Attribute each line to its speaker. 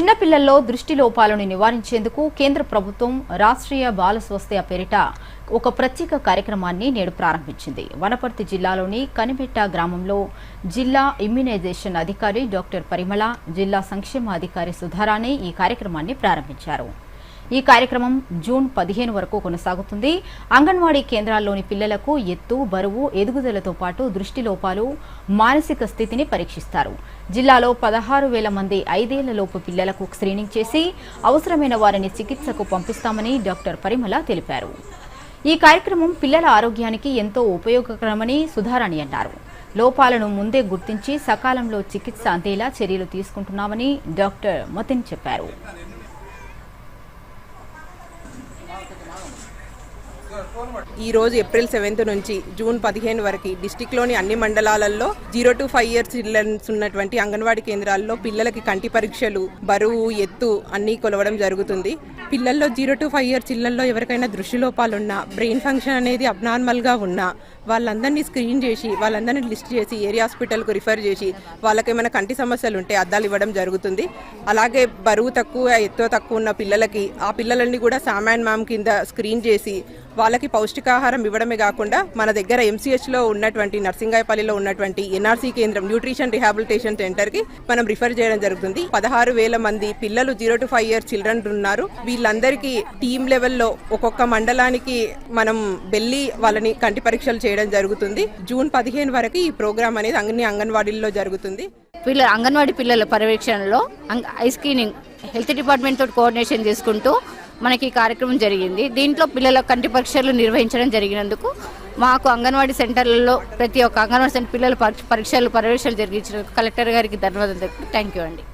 Speaker 1: చిన్నపిల్లల్లో దృష్టి లోపాలను నివారించేందుకు కేంద్ర ప్రభుత్వం రాష్ట్రీయ బాల స్వస్థయ పేరిట ఒక ప్రత్యేక కార్యక్రమాన్ని నేడు ప్రారంభించింది. వనపర్తి జిల్లాలోని కనిపెట్ట గ్రామంలో జిల్లా ఇమ్యునైజేషన్ అధికారి డాక్టర్ పరిమళ జిల్లా సంక్షేమ అధికారి సుధారాణి ఈ కార్యక్రమాన్ని ప్రారంభించారు. ఈ కార్యక్రమం జూన్ పదిహేను వరకు కొనసాగుతుంది. అంగన్వాడీ కేంద్రాల్లోని పిల్లలకు ఎత్తు బరువు ఎదుగుదలతో పాటు దృష్టి లోపాలు మానసిక స్థితిని పరీక్షిస్తారు. జిల్లాలో పదహారు వేల మంది ఐదేళ్ళలోపు పిల్లలకు స్క్రీనింగ్ చేసి అవసరమైన వారిని చికిత్సకు పంపిస్తామని డాక్టర్ పరిమళ తెలిపారు. ఈ కార్యక్రమం పిల్లల ఆరోగ్యానికి ఎంతో ఉపయోగకరమని సుధారాణి అన్నారు. లోపాలను ముందే గుర్తించి సకాలంలో చికిత్స అందేలా చర్యలు తీసుకుంటున్నామని డాక్టర్ మతిన్ చెప్పారు.
Speaker 2: ఈ రోజు ఏప్రిల్ సెవెంత్ నుంచి జూన్ పదిహేను వరకు డిస్టిక్లోని అన్ని మండలాలలో zero to five years childrens ఉన్నటువంటి అంగన్వాడీ కేంద్రాల్లో పిల్లలకి కంటి పరీక్షలు బరువు ఎత్తు అన్నీ కొలవడం జరుగుతుంది. పిల్లల్లో జీరో టు ఫైవ్ ఇయర్స్ చిల్లల్లో ఎవరికైనా దృష్టిలోపాలు ఉన్నా బ్రెయిన్ ఫంక్షన్ అనేది అబ్నార్మల్గా ఉన్నా వాళ్ళందరినీ స్క్రీన్ చేసి వాళ్ళందరినీ లిస్ట్ చేసి ఏరియా హాస్పిటల్కు రిఫర్ చేసి వాళ్ళకి ఏమైనా కంటి సమస్యలు ఉంటే అద్దాలు ఇవ్వడం జరుగుతుంది. అలాగే బరువు తక్కువ ఎత్తు తక్కువ ఉన్న పిల్లలకి ఆ పిల్లలన్నీ కూడా సామాన్ మ్యామ్ కింద స్క్రీన్ చేసి వాళ్ళకి పౌష్టికాహారం ఇవ్వడమే కాకుండా మన దగ్గర ఎంసీహెచ్లో ఉన్నటువంటి నర్సింగాయపల్లిలో ఉన్నటువంటి ఎన్ఆర్సీ కేంద్రం న్యూట్రిషన్ రిహాబిలిటేషన్ సెంటర్కి మనం రిఫర్ చేయడం జరుగుతుంది. పదహారు వేల మంది పిల్లలు zero to five years children ఉన్నారు. వీళ్ళందరికీ టీమ్ లెవెల్లో ఒక్కొక్క మండలానికి మనం వెళ్ళి వాళ్ళని కంటి పరీక్షలు చేయడం జరుగుతుంది. జూన్ పదిహేను వరకు ఈ ప్రోగ్రామ్ అనేది అన్ని అంగన్వాడీల్లో జరుగుతుంది.
Speaker 3: పిల్లల అంగన్వాడీ పిల్లల పర్యవేక్షణలో ఐ స్క్రీనింగ్ హెల్త్ డిపార్ట్మెంట్ తోటి కోఆర్డినేషన్ చేసుకుంటూ మనకి ఈ కార్యక్రమం జరిగింది. దీంట్లో పిల్లల కంటి పరీక్షలు నిర్వహించడం జరిగినందుకు మాకు అంగన్వాడీ సెంటర్లలో ప్రతి ఒక్క అంగన్వాడీ సెంటర్ పిల్లల పరీక్షలు పర్యవేక్షణలు జరిగించిన కలెక్టర్ గారికి ధన్యవాదాలు థ్యాంక్ యూ అండి.